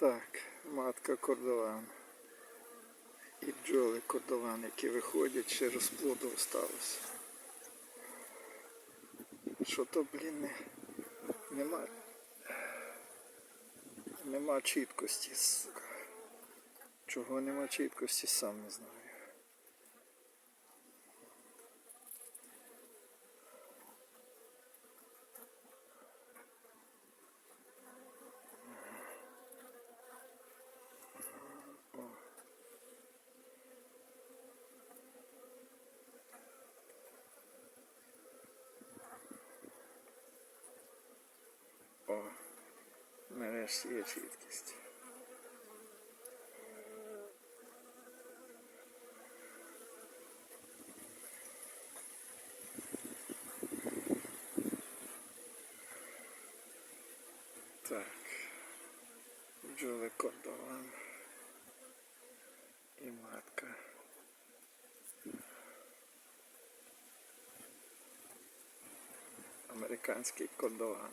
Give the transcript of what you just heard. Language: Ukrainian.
Так, матка кордован. І бджоли кордован, які виходять, ще розплоду осталось. Що то, блін, не, нема. Нема чіткості, сука. Чого нема чіткості, сам не знаю. О, нарешті є чіткість. Так. Бджоли кордован. І матка. Американський кордован.